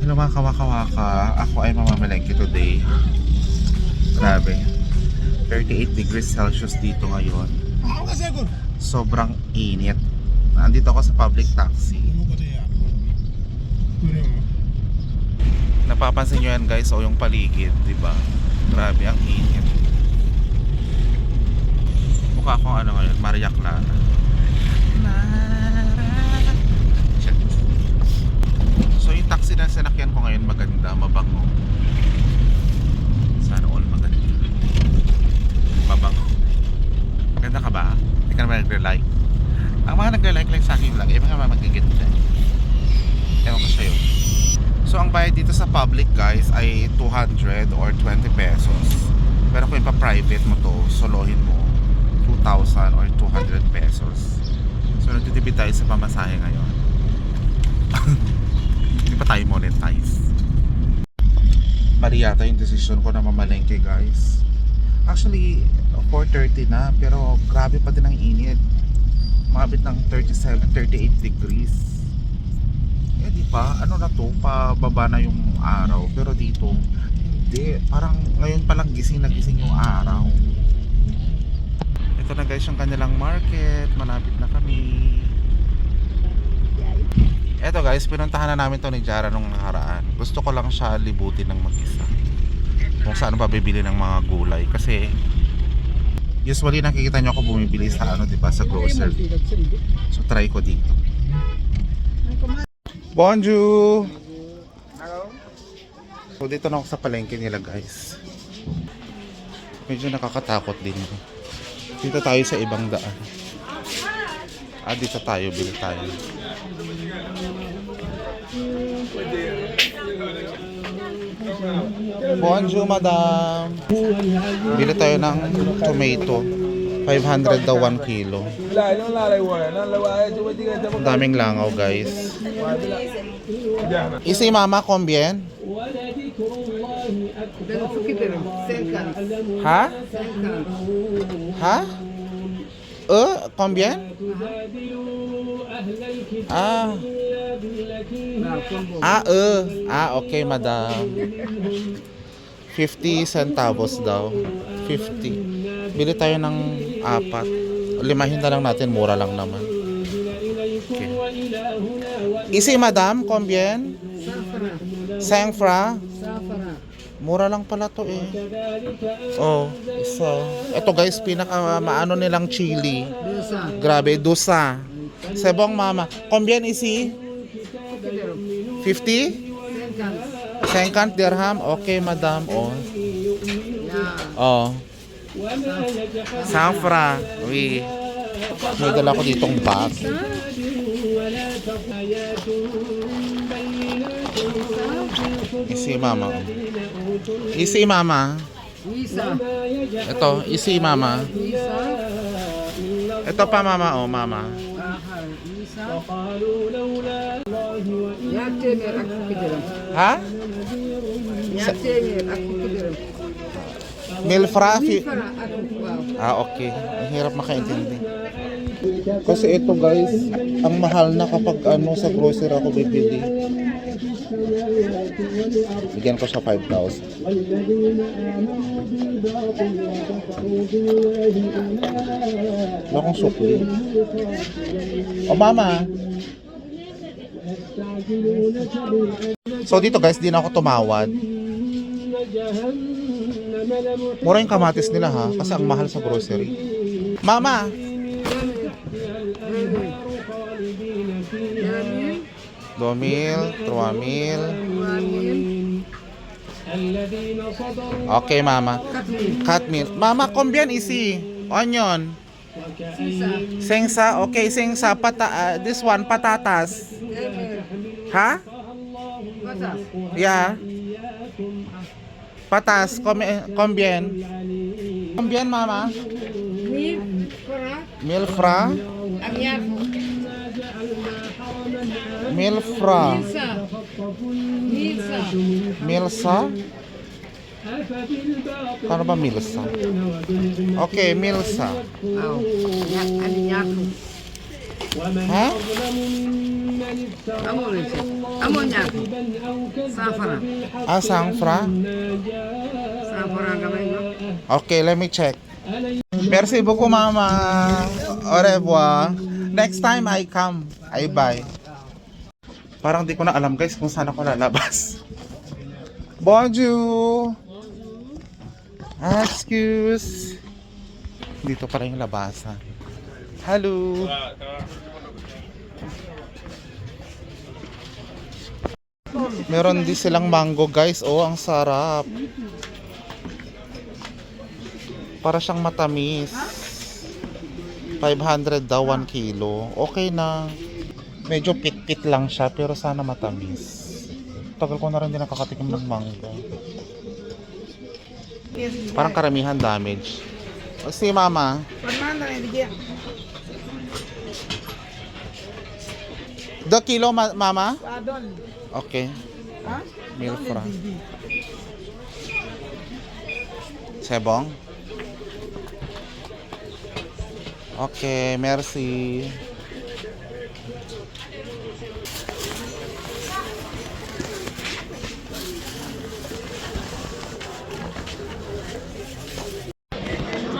Hello mga kawaka-waka. Ako ay mamamalengke today. Grabe. 38 degrees Celsius dito ngayon. Sobrang init. Nandito ako sa public taxi. Napapansin nyo yan guys, o yung paligid, di ba? Grabe ang init. Mukha akong ano ngayon, Maria Clara. Shit. So yung taxi na sinakyan ko ngayon maganda, mabango. Sana all maganda. Mabango. Maganda ka ba? Hindi ka naman nagre-like. Ang mga nagre-like lang sa akin lang, eh mga magaganda. Ewan ko sa'yo. So ang bayad dito sa public guys ay 200 or 20 pesos. Pero kung pa-private mo to, solohin mo 2,000 or 200 pesos. So nagtitipid tayo sa pamasahe ngayon. Hindi pa tayo monetize. Mali yata yung decision ko na mamalengke guys. Actually, 4.30 na pero grabe pa din ang init. Mabit ng 37, 38 degrees. Eh di pa, ano na to, pababa na yung araw. Pero dito, hindi. Parang ngayon pa lang gising na gising yung araw. Ito na guys yung kanilang market. Malapit na kami. Eto guys, pinuntahan na namin to ni Jara nung nakaraan. Gusto ko lang siya libutin ng mag-isa. Kung saan pa bibili ng mga gulay. Kasi usually nakikita nyo ako bumibili sa ano, di ba, sa grocery. So try ko dito. Bonjour! So dito na ako sa palengke nila guys. Medyo nakakatakot din. Dito tayo sa ibang daan. Ah, dito tayo, bili tayo. Bonjour, madam. Bili tayo ng tomato. 500 daw 1 kilo. Ang daming langaw, guys. Isi mama, combien? Ha? Ha? Euh, combien? Ah. Ah, euh. Ah, okay, madam. 50 centavos daw. 50. Bili tayo ng apat. Limahin na lang natin, mura lang naman. Okay. Isi, madam, combien? 5 francs. Mura lang pala to eh. Oh, isa. Ito guys, pinaka maano nilang chili. Grabe, dusa. Sebong mama. Combien isi? 50? 50 dirham? Okay, madam. Oh. Oh. Safra. Oui. May dala ko ditong bag. Isi mama. Isi mama. Ito, isi mama. Ito pa mama, oh mama. Ha? Milfra? Ah, okay. Ang hirap makaintindi. Kasi ito guys, ang mahal na kapag ano sa grocery ako bibili. Bigyan ko siya 5,000. Wala akong sukli. O mama. So dito guys, di na ako tumawad. Mura yung kamatis nila ha, kasi ang mahal sa grocery. Mama! Dua mil, trois mil. Okay, mama. Cut mil. Mama, combien isi? Onion. Sengsa. Okay, sengsa. Pata ah, this one, patatas. Ha? Yeah. Patas. Com- combien? Combien, mama? Mil fra? Mil fra? Milsa? Paano ba Milsa? Okay, Milsa. Ha? Ammonia. Ammonia. Saffron. Ah, sangfra? Kamay mo. Okay, let me check. Merci beaucoup, mama. Au revoir. Next time I come, I buy. Parang di ko na alam guys kung saan ako lalabas. Bonjour! Excuse! Dito pala yung labasan. Hello! Meron din silang mango guys. Oh, ang sarap. Para siyang matamis. 500 daw 1 kilo. Okay na. Medyo pit-pit lang siya pero sana matamis. Tagal ko na rin din nakakatikim ng mango. Parang karamihan damage. O si mama. Mama, 2 kilo, ma mama? Adon. Okay. Ha? Meal fra. Sebong? Okay, merci.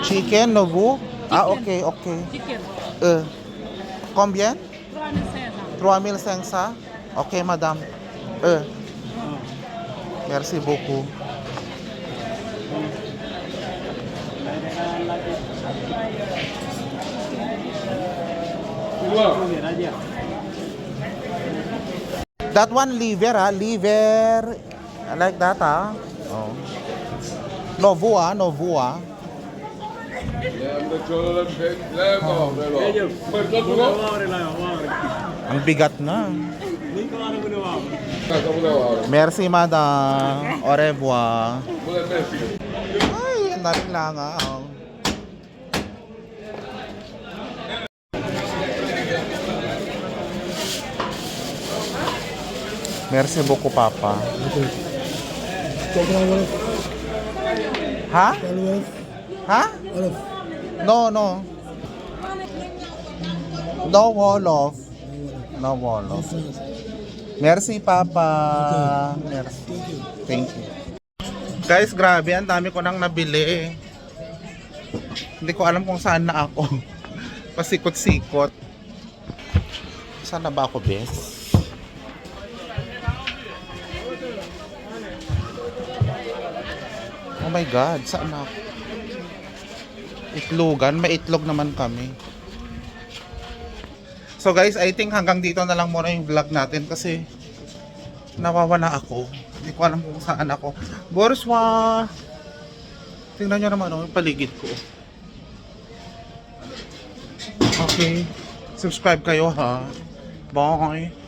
Chicken, no go? Ah, okay, okay. Chicken. Euh, combien 3500. 3500. Ok, madame. Euh. Merci beaucoup. That one liver, ah, liver. I like that, ah. Oh. Novu, ah, novu, ah. Ang bigat na. Merci, madam. Au revoir. Ay, ang daming langaw. Merci beaucoup, papa. Ha? Ha? No, no. No Wolof. No Wolof. Merci, Papa. Merci. Thank you. Guys, grabe. Ang dami ko nang nabili. Hindi ko alam kung saan na ako. Pasikot-sikot. Saan na ba ako, bes? Oh my God, saan na ako? Itlogan, may itlog naman kami. So guys, I think hanggang dito na lang muna yung vlog natin kasi nawawala ako. Hindi ko alam kung saan ako. Borswa! Tingnan nyo naman oh, yung paligid ko. Okay. Subscribe kayo ha. Bye!